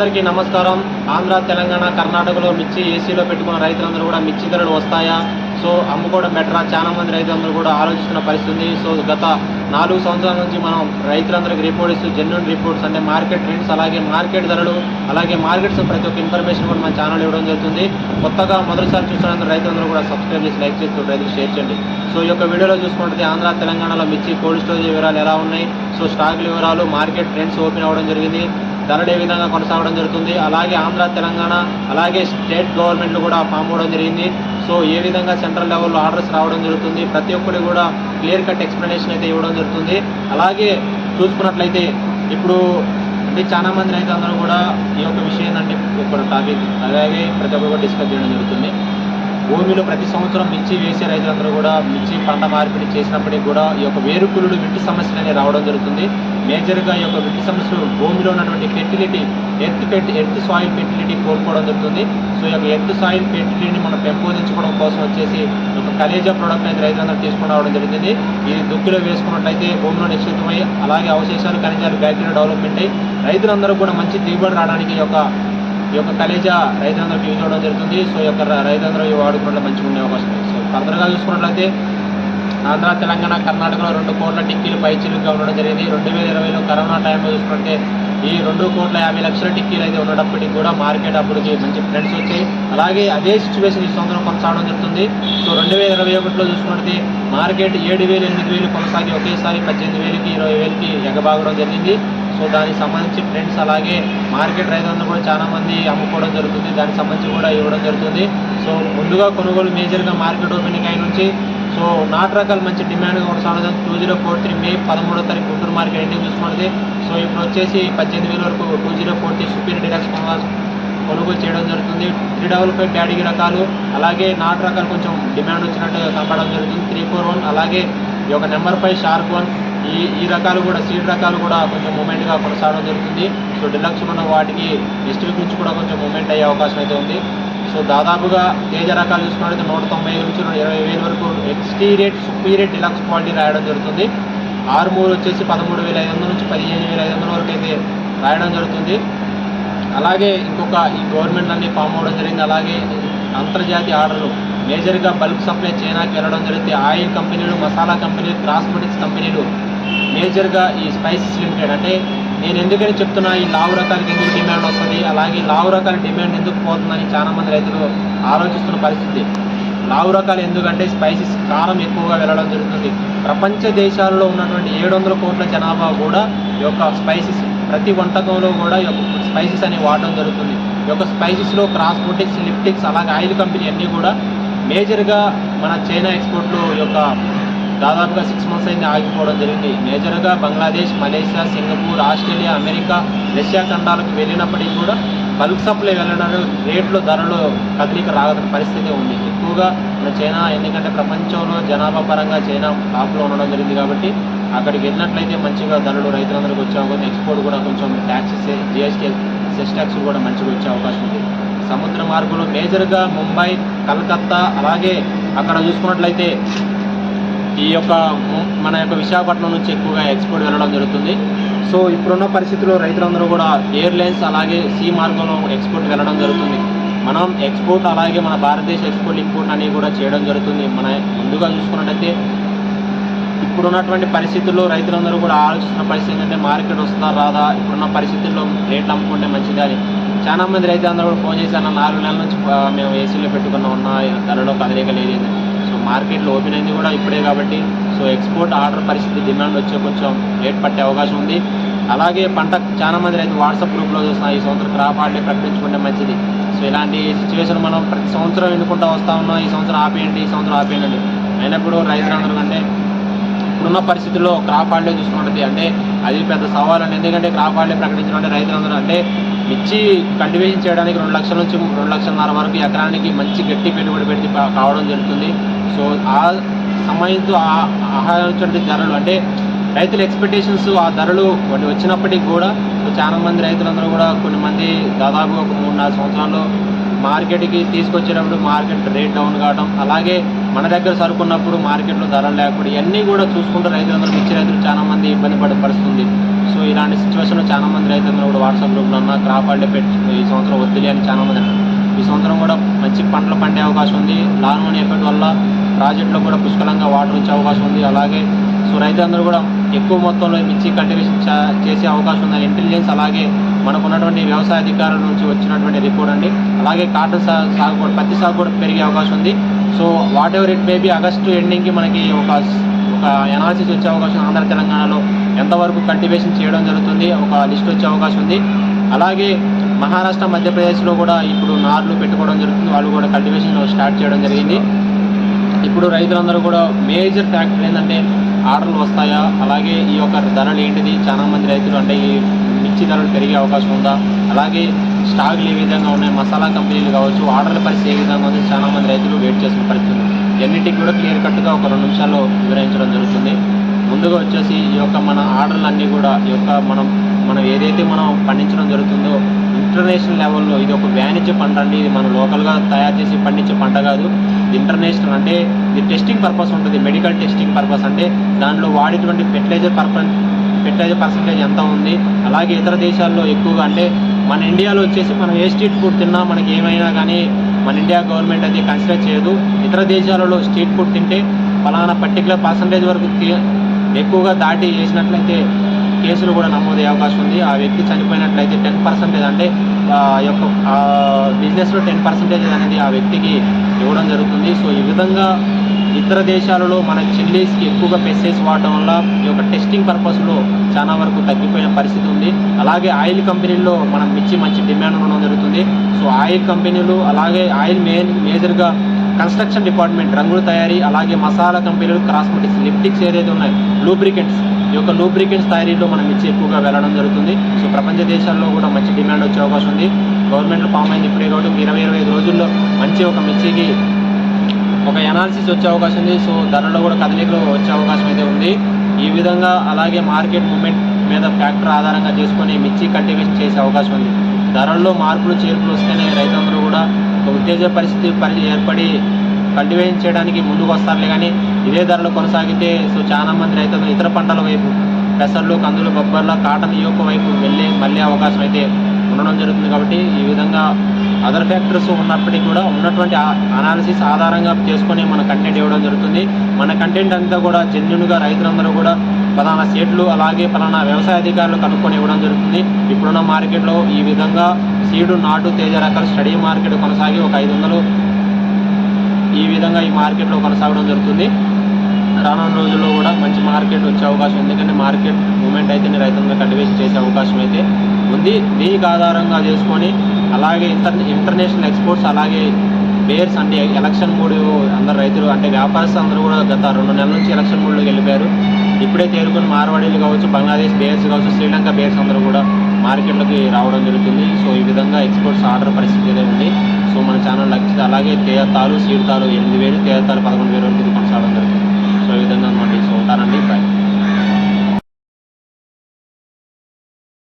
అందరికీ నమస్కారం. ఆంధ్ర తెలంగాణ కర్ణాటకలో మిర్చి ఏసీలో పెట్టుకున్న రైతులందరూ కూడా మిర్చి ధరలు వస్తాయా? సో అమ్ముకోవడం బెటరా? చాలా మంది రైతులందరూ కూడా ఆలోచిస్తున్న పరిస్థితి సో గత నాలుగు సంవత్సరాల నుంచి మనం రైతులందరికీ రిపోర్ట్ ఇస్తూ జెన్యున్ రిపోర్ట్స్ అంటే మార్కెట్ ట్రెండ్స్ అలాగే మార్కెట్ ధరలు అలాగే మార్కెట్స్ ప్రతి ఒక్క ఇన్ఫర్మేషన్ కూడా మన ఛానల్ ఇవ్వడం జరుగుతుంది. కొత్తగా మొదటిసారి చూస్తున్న రైతులందరూ కూడా సబ్స్క్రైబ్ చేసి లైక్ చేస్తూ రైతులు షేర్ చేయండి. సో ఈ యొక్క వీడియోలో చూసుకుంటే ఆంధ్ర తెలంగాణలో మిర్చి కోల్డ్ స్టోరేజ్ వివరాలు ఎలా ఉన్నాయి? సో స్టాక్ వివరాలు మార్కెట్ ట్రెండ్స్ ఓపెన్ అవ్వడం జరిగింది. ధరలు ఏ విధంగా కొనసాగడం జరుగుతుంది. అలాగే ఆంధ్ర తెలంగాణ అలాగే స్టేట్ గవర్నమెంట్లు కూడా ఫామ్ అవ్వడం జరిగింది. సో ఏ విధంగా సెంట్రల్ లెవెల్లో ఆర్డర్స్ రావడం జరుగుతుంది ప్రతి ఒక్కరికి కూడా క్లియర్ కట్ ఎక్స్ప్లెనేషన్ అయితే ఇవ్వడం జరుగుతుంది. అలాగే చూసుకున్నట్లయితే ఇప్పుడు అంటే చాలా మంది రైతులందరూ కూడా ఈ యొక్క విషయం ఏంటంటే ఒక టాపిక్ అలాగే ప్రతి ఒక్కరు డిస్కస్ చేయడం జరుగుతుంది. భూమిలో ప్రతి సంవత్సరం మిర్చి వేసే రైతులందరూ కూడా మిర్చి పంట మార్పిడి చేసినప్పటికీ కూడా ఈ యొక్క వేరుకులుడు విట్టి సమస్యలు అనేవి రావడం జరుగుతుంది. మేజర్గా ఈ యొక్క విట్టి సమస్యలు భూమిలో ఉన్నటువంటి ఫెర్టిలిటీ ఎర్త్ ఫెర్టి ఎర్త్ సాయిల్ ఫెర్టిలిటీ కోల్పోవడం జరుగుతుంది. సో ఈ యొక్క ఎర్త్ సాయిల్ ఫెర్టిలిటీని మనం పెంపొందించుకోవడం కోసం వచ్చేసి ఒక కలేజా ప్రోడక్ట్ అనేది రైతులందరూ తీసుకుని రావడం జరిగింది. ఇది దుక్కిలో వేసుకున్నట్లయితే భూమిలో నిశ్చితమై అలాగే అవశేషాలు ఖనిజాలు బ్యాక్టీరియా డెవలప్మెంట్ అయ్యి రైతులందరూ కూడా మంచి దిగుబడి రావడానికి ఈ యొక్క ఈ యొక్క కలేజా రైతులందరూ యూజ్ అవ్వడం జరుగుతుంది. సో ఈ యొక్క రైతులందరూ వాడుకోవడం మంచిగా ఉండే అవకాశం సో ఫర్దర్గా చూసుకున్నట్లయితే ఆంధ్ర తెలంగాణ కర్ణాటకలో రెండు కోట్ల టిక్కీలు పైచిలుగా ఉండడం జరిగింది. రెండు వేల ఇరవైలో కరోనా టైంలో చూసుకుంటే ఈ రెండు కోట్ల యాభై లక్షల టిక్కీలు అయితే ఉన్నప్పటికీ కూడా మార్కెట్ అప్పటికి మంచి ట్రెండ్స్ వచ్చాయి. అలాగే అదే సిచ్యువేషన్ ఈ సంవత్సరం కొనసాగడం జరుగుతుంది. సో రెండు వేల ఇరవై ఒకటిలో చూసుకుంటే మార్కెట్ ఏడు వేలు ఎనిమిది వేలు కొనసాగి ఒకేసారి పద్దెనిమిది వేలకి ఇరవై వేలకి ఎగబాగడం జరిగింది. సో దానికి సంబంధించి ట్రెండ్స్ అలాగే మార్కెట్ రైతులను కూడా చాలామంది అమ్ముకోవడం జరుగుతుంది. దానికి సంబంధించి కూడా ఇవ్వడం జరుగుతుంది. సో ముందుగా కొనుగోలు మేజర్గా మార్కెట్ ఓపెనింగ్ అయిన నుంచి సో నాటు రకాలు మంచి డిమాండ్ కొనసాగడం two zero four three May పదమూడో తారీఖు గుంటూరు మార్కెట్ ఎండింగ్ చూసుకున్నది సో ఇప్పుడు వచ్చేసి పద్దెనిమిది వేల వరకు two zero four three superior deluxe కొనుగోలు చేయడం జరుగుతుంది. త్రీ డబల్ ఫైవ్ డాడీ రకాలు అలాగే నాటు రకాలు కొంచెం డిమాండ్ వచ్చినట్టు కనపడడం జరుగుతుంది. త్రీ ఫోర్ వన్ అలాగే ఈ యొక్క నెంబర్ ఫైవ్ షార్క్ వన్ ఈ ఈ రకాలు కూడా సీడ్ రకాలు కూడా కొంచెం మూమెంట్గా కొనసాగడం జరుగుతుంది. సో డిలక్స్ ఉన్న వాటికి నెక్స్ట్ వీక్ నుంచి కూడా కొంచెం మూమెంట్ అయ్యే అవకాశం అయితే ఉంది. సో దాదాపుగా తేజ రకాలు చూసుకున్నట్లయితే నూట తొంభై ఐదు నుంచి ఇరవై వేల వరకు ఎక్స్టీ రేట్ సుపీరియర్ డిలక్స్ క్వాలిటీ రాయడం జరుగుతుంది. ఆరుమూరు వచ్చేసి పదమూడు వేల ఐదు వందల నుంచి పదిహేను వేల ఐదు వందల వరకు అయితే రాయడం జరుగుతుంది. అలాగే ఇంకొక ఈ గవర్నమెంట్ అన్ని ఫామ్ అవ్వడం జరిగింది. అలాగే అంతర్జాతీయ ఆర్డర్లు. మేజర్గా బల్క్ సప్లై చైనాకి వెళ్ళడం జరిగింది ఆయిల్ కంపెనీలు మసాలా కంపెనీలు కాస్మెటిక్స్ కంపెనీలు. మేజర్గా ఈ స్పైసెస్ లిమిటెడ్ అంటే నేను ఎందుకని చెప్తున్నా ఈ లావు రకాలకి ఎందుకు డిమాండ్ వస్తుంది? అలాగే లావు రకాల డిమాండ్ ఎందుకు పోతుందని చాలా మంది రైతులు ఆలోచిస్తున్న పరిస్థితి. లావు రకాలు ఎందుకంటే స్పైసెస్ కారం ఎక్కువగా వెళ్ళడం జరుగుతుంది. ప్రపంచ దేశాల్లో ఉన్నటువంటి ఏడు వందల కోట్ల జనాభా కూడా ఈ యొక్క స్పైసెస్ ప్రతి వంటకంలో కూడా ఈ యొక్క స్పైసెస్ అనేవి వాడడం జరుగుతుంది. ఈ యొక్క స్పైసెస్లో క్రాస్మోటిక్స్ లిప్టిక్స్ అలాగే ఆయిల్ కంపెనీ అన్నీ కూడా మేజర్గా మన చైనా ఎక్స్పోర్ట్లో ఈ యొక్క దాదాపుగా సిక్స్ మంత్స్ అయింది ఆగిపోవడం జరిగింది. మేజర్గా Bangladesh Malaysia Singapore Australia America Russia ఖండాలకు వెళ్ళినప్పటికీ కూడా బల్క్ సప్లై వెళ్ళడం రేట్లు ధరలు కదలిక రాగదని పరిస్థితి ఉంది. ఎక్కువగా మన చైనా ఎందుకంటే ప్రపంచంలో జనాభా పరంగా చైనా టాప్లో ఉండడం జరిగింది కాబట్టి అక్కడికి వెళ్ళినట్లయితే మంచిగా ధరలు రైతులందరికీ వచ్చే అవకాశం ఎక్స్పోర్ట్ కూడా కొంచెం ట్యాక్సెస్ జిఎస్టీ సెస్ ట్యాక్స్ కూడా మంచిగా వచ్చే అవకాశం ఉంది. సముద్ర మార్గంలో మేజర్గా ముంబై కలకత్తా అలాగే అక్కడ చూసుకున్నట్లయితే ఈ యొక్క మన యొక్క విశాఖపట్నం నుంచి ఎక్కువగా ఎక్స్పోర్ట్ వెళ్ళడం జరుగుతుంది. సో ఇప్పుడున్న పరిస్థితుల్లో రైతులందరూ కూడా ఎయిర్లైన్స్ అలాగే సీ మార్గంలో ఎక్స్పోర్ట్ వెళ్ళడం జరుగుతుంది. మనం ఎక్స్పోర్ట్ అలాగే మన భారతదేశ ఎక్స్పోర్ట్ ఇంపోర్ట్ అనేవి కూడా చేయడం జరుగుతుంది. మన ముందుగా చూసుకున్నట్టయితే ఇప్పుడున్నటువంటి పరిస్థితుల్లో రైతులందరూ కూడా ఆలోచిస్తున్న పరిస్థితి ఏంటంటే మార్కెట్ వస్తుందా రాదా? ఇప్పుడున్న పరిస్థితుల్లో రేట్లు అమ్ముకుంటే మంచిది అని. చాలా మంది రైతులందరూ కూడా ఫోన్ చేసి అన్న నాలుగు నెలల నుంచి మేము ఏసీలో పెట్టుకున్న ఉన్న ధరలో కదలిక లేదు సో మార్కెట్లో ఓపెన్ అయింది కూడా ఇప్పుడే కాబట్టి. సో ఎక్స్పోర్ట్ ఆర్డర్ పరిస్థితి డిమాండ్ వచ్చే కొంచెం లేట్ పట్టే అవకాశం ఉంది. అలాగే పంట చాలా మంది రైతు వాట్సాప్ గ్రూప్లో చూస్తున్నాం ఈ సంవత్సరం క్రాప్ హాలిడే ప్రకటించుకుంటే మంచిది. సో ఇలాంటి సిచ్యువేషన్ మనం ప్రతి సంవత్సరం ఎన్నుకుంటూ వస్తా ఉన్నాం ఈ సంవత్సరం ఆపేయండి ఈ సంవత్సరం ఆపేయండి. అయినప్పుడు రైతులందరూ అంటే ఇప్పుడున్న పరిస్థితుల్లో క్రాప్ ఆర్డే చూసుకుంటుంది. అంటే అది పెద్ద సవాల్ అండి. ఎందుకంటే క్రాప్ హాలిడే ప్రకటించడం అంటే రైతులందరూ అంటే మిర్చి కల్టివేషన్ చేయడానికి రెండు లక్షల నుంచి రెండు లక్షలన్నర వరకు ఎకరానికి మంచి గట్టి పెట్టుబడి పెట్టి కావడం జరుగుతుంది. సో ఆ సమయంతో ఆ ధరలు అంటే రైతుల ఎక్స్పెక్టేషన్స్ ఆ ధరలు వాటి వచ్చినప్పటికి కూడా చాలా మంది రైతులందరూ కూడా కొన్ని మంది దాదాపు ఒక మూడు నాలుగు సంవత్సరాల్లో మార్కెట్కి తీసుకొచ్చేటప్పుడు మార్కెట్ రేట్ డౌన్ కావడం అలాగే మన దగ్గర సరుకున్నప్పుడు మార్కెట్లో ధరలు లేకపోవడం ఇవన్నీ కూడా చూసుకుంటూ రైతులందరూ మిర్చి రైతులు చాలా మంది ఇబ్బంది పడే పరిస్థితుంది. సో ఇలాంటి సిచ్యువేషన్లో చాలా మంది రైతులందరూ కూడా వాట్సాప్ గ్రూప్లో ఉన్న క్రాప్ హాలిడే పెట్టి ఈ సంవత్సరం వద్దులే అని చాలా మంది ఈ సంవత్సరం కూడా మంచి పంటలు పండే అవకాశం ఉంది. లాన్ ఎఫెక్ట్ వల్ల ప్రాజెక్టులో కూడా పుష్కలంగా వాటర్ వచ్చే అవకాశం ఉంది. అలాగే సో రైతులందరూ కూడా ఎక్కువ మొత్తంలో మిర్చి కల్టివేషన్ చా- చేసే అవకాశం ఉంది ఇంటెలిజెన్స్ అలాగే మనకు ఉన్నటువంటి వ్యవసాయ అధికారుల నుంచి వచ్చినటువంటి రిపోర్ట్ అండి. అలాగే కాటన్ సా సాగు కూడా పత్తి సాగు కూడా పెరిగే అవకాశం ఉంది. So whatever it maybe August ఎండింగ్కి మనకి ఒక ఒక ఎనాలిసిస్ వచ్చే అవకాశం ఆంధ్ర తెలంగాణలో ఎంతవరకు కల్టివేషన్ చేయడం జరుగుతుంది ఒక లిస్ట్ వచ్చే అవకాశం ఉంది. అలాగే మహారాష్ట్ర మధ్యప్రదేశ్లో కూడా ఇప్పుడు నార్లు పెట్టుకోవడం జరుగుతుంది. వాళ్ళు కూడా కల్టివేషన్ స్టార్ట్ చేయడం జరిగింది. ఇప్పుడు రైతులందరూ కూడా మేజర్ ఫ్యాక్టర్ ఏంటంటే ఆర్డర్లు వస్తాయా? అలాగే ఈ యొక్క ధరలు ఏంటిది? చాలా మంది రైతులు అంటే ఈ మిర్చి ధరలు పెరిగే అవకాశం ఉందా? అలాగే స్టాక్లు ఏ విధంగా ఉన్నాయి? మసాలా కంపెనీలు కావచ్చు ఆర్డర్ల పరిస్థితి ఏ విధంగా ఉంది? చాలా మంది రైతులు వెయిట్ చేసిన పరిస్థితి ఉంది. ఎన్నిటికి కూడా క్లియర్ కట్గా ఒక రెండు నిమిషాల్లో వివరించడం జరుగుతుంది. ముందుగా వచ్చేసి ఈ యొక్క మన ఆర్డర్లు అన్నీ కూడా ఈ యొక్క మనం మనం ఏదైతే మనం పండించడం జరుగుతుందో ఇంటర్నేషనల్ లెవెల్లో ఇది ఒక వాణిజ్య పంట అండి. ఇది మనం లోకల్గా తయారు చేసి పండించే పంట కాదు. ఇంటర్నేషనల్ అంటే ఇది టెస్టింగ్ పర్పస్ ఉంటుంది. మెడికల్ టెస్టింగ్ పర్పస్ అంటే దానిలో వాడేటువంటి ఫెర్టిలైజర్ పర్పస్ ఫెర్టిలైజర్ పర్సంటేజ్ ఎంత ఉంది. అలాగే ఇతర దేశాల్లో ఎక్కువగా అంటే మన ఇండియాలో వచ్చేసి మనం ఏ స్ట్రీట్ ఫుడ్ తిన్నా మనకి ఏమైనా కానీ మన ఇండియా గవర్నమెంట్ అది కన్సిడర్ చేయదు. ఇతర దేశాలలో స్ట్రీట్ ఫుడ్ తింటే ఫలానా పర్టికులర్ పర్సంటేజ్ వరకు తి- ఎక్కువగా దాటి చేసినట్లయితే కేసులు కూడా నమోదయ్యే అవకాశం ఉంది. ఆ వ్యక్తి చనిపోయినట్లయితే టెన్ పర్సెంటేజ్ అంటే యొక్క బిజినెస్లో టెన్ పర్సెంటేజ్ అనేది ఆ వ్యక్తికి ఇవ్వడం జరుగుతుంది. సో ఈ విధంగా ఇతర దేశాలలో మన చిల్లీస్కి ఎక్కువగా పెస్టిసైడ్స్ వాడడం వల్ల ఈ యొక్క టెస్టింగ్ పర్పస్లో చాలా వరకు తగ్గిపోయిన పరిస్థితి ఉంది. అలాగే ఆయిల్ కంపెనీల్లో మనం మిర్చి మంచి డిమాండ్ ఉండడం జరుగుతుంది. సో ఆయిల్ కంపెనీలు అలాగే ఆయిల్ మెయిన్ మేజర్గా కన్స్ట్రక్షన్ డిపార్ట్మెంట్ రంగుల తయారీ అలాగే మసాలా కంపెనీలు కాస్మెటిక్స్ లిప్టిక్స్ ఏదైతే ఉన్నాయి లూబ్రికెంట్స్ ఈ యొక్క లూబ్రికెంట్స్ తయారీలో మనం మిర్చి ఎక్కువగా వెళ్ళడం జరుగుతుంది. సో ప్రపంచ దేశాల్లో కూడా మంచి డిమాండ్ వచ్చే అవకాశం ఉంది. గవర్నమెంట్ ఫామ్ అయింది ఇప్పుడే కాబట్టి ఇరవై ఇరవై ఐదు రోజుల్లో మంచి ఒక మిర్చికి ఒక ఎనాలిసిస్ వచ్చే అవకాశం ఉంది. సో ధరలో కూడా కదలికలు వచ్చే అవకాశం అయితే ఉంది. ఈ విధంగా అలాగే మార్కెట్ మూమెంట్ మీద ఫ్యాక్టర్ ఆధారంగా చేసుకొని మిర్చి కంటిన్యూస్ చేసే అవకాశం ఉంది. ధరల్లో మార్పులు చేర్పులు వస్తేనే రైతులందరూ కూడా ఒక ఉత్తేజ పరిస్థితి పరి ఏర్పడి కల్టివేషన్ చేయడానికి ముందుకు వస్తారులే కానీ ఇదే ధరలు కొనసాగితే సో చాలా మంది రైతులు ఇతర పంటల వైపు పెసర్లు కందులు బొబ్బర్ల కాటన్ ఈ యొక్క వైపు వెళ్ళే మళ్ళీ అవకాశం అయితే ఉండడం జరుగుతుంది కాబట్టి ఈ విధంగా అదర్ ఫ్యాక్టర్స్ ఉన్నప్పటికీ కూడా ఉన్నటువంటి అనాలిసిస్ ఆధారంగా చేసుకొని మన కంటెంట్ ఇవ్వడం జరుగుతుంది. మన కంటెంట్ అంతా కూడా జెన్యున్గా రైతులందరూ కూడా పలానా సీడ్లు అలాగే పలానా వ్యవసాయ అధికారులు కనుక్కొని ఇవ్వడం జరుగుతుంది. ఇప్పుడున్న మార్కెట్లో ఈ విధంగా సీడు నాటు తేజ రకాల స్టడీ మార్కెట్ కొనసాగి ఒక ఐదు వందలు ఈ విధంగా ఈ మార్కెట్లో కొనసాగడం జరుగుతుంది. రానున్న రోజుల్లో కూడా మంచి మార్కెట్ వచ్చే అవకాశం ఉంది. ఎందుకంటే మార్కెట్ మూమెంట్ అయితే రైతులందరూ కల్టివేషన్ చేసే అవకాశం అయితే ఉంది. దీనికి ఆధారంగా చేసుకొని అలాగే ఇంటర్ ఇంటర్నేషనల్ ఎక్స్పోర్ట్స్ అలాగే బేర్స్ అంటే ఎలక్షన్ మూడు అందరు రైతులు అంటే వ్యాపారస్తులు అందరూ కూడా గత రెండు నెలల నుంచి ఎలక్షన్ మూడులోకి వెళ్ళిపోయారు. ఇప్పుడే తేరుకుని మార్వాడీలు కావచ్చు బంగ్లాదేశ్ బేర్స్ కావచ్చు శ్రీలంక బేర్స్ అందరూ కూడా మార్కెట్లోకి రావడం జరుగుతుంది. సో ఈ విధంగా ఎక్స్పోర్ట్స్ ఆర్డర్ పరిస్థితి ఉంది. సో మన ఛానల్ లక్షిత అలాగే తేతాలు సీడతాలు ఎనిమిది వేలు తేతాలు పదకొండు వేలు వరకు కొనసాగడం జరుగుతుంది. సో ఈ విధంగా అనమాట సో ఉంటానండి బాయ్